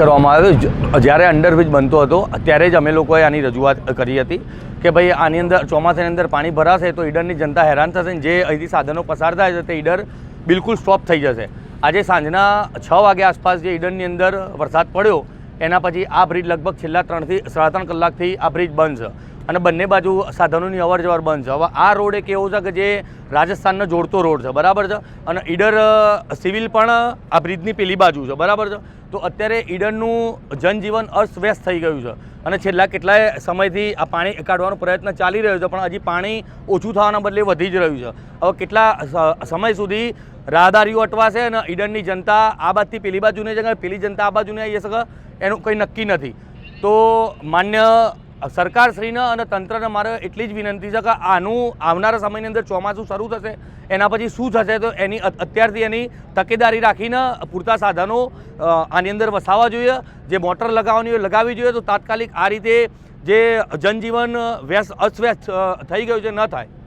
કરવામાં આવ્યો. જ્યારે અંડરબ્રિજ બનતો હતો, ત્યારે જ અમે લોકોએ આની રજૂઆત કરી હતી કે ભાઈ આની અંદર ચોમાસાની અંદર પાણી ભરાશે તો ઈડરની જનતા હેરાન થશે જે અહીંથી સાધનો પસાર થાય છે તે ઈડર બિલકુલ સ્ટોપ થઈ જશે. આજે સાંજના છ વાગે આસપાસ જે ઈડરની અંદર વરસાદ પડ્યો, એના પછી આ બ્રિજ લગભગ છેલ્લા ત્રણથી, સાડા ત્રણ કલાકથી આ બ્રિજ બંધ છે. અને બંને બાજુ સાધનોની અવર જવર બંધ છે. હવે આ રોડ એક એવો છે કે જે રાજસ્થાનનો જોડતો રોડ છે. બરાબર છે? અને ઈડર સિવિલ પણ આ બ્રિજની પેલી બાજુ છે. બરાબર છે? તો અત્યારે ઈડરનું જનજીવન અસ્તવ્યસ્ત થઈ ગયું છે. અને છેલ્લા કેટલાય સમયથી આ પાણી કાઢવાનો પ્રયત્ન ચાલી રહ્યો છે, પણ હજી પાણી ઓછું થવાના બદલે વધી જ રહ્યું છે. હવે કેટલા સમય સુધી રાહદારીઓ અટવાશે અને ઈડરની જનતા આ બાજુથી પેલી બાજુ નહીં જશે પેલી જનતા આ બાજુ નહીં આવી શકે એનું કંઈ નક્કી નથી. તો માન્ય સરકારશ્રીને અને તંત્રને મારે એટલી જ વિનંતી છે કે આનું આવનારા સમયની અંદર ચોમાસું શરૂ થશે, એના પછી શું થશે તો એની અત્યારથી એની તકેદારી રાખીને પૂરતા સાધનો આની અંદર વસાવવા જોઈએ, જે મોટર લગાવવાની હોય લગાવવી જોઈએ તો તાત્કાલિક આ રીતે જે જનજીવન વ્યસ્ત અસ્વ્યસ્ત થઈ ગયું છે, ન થાય.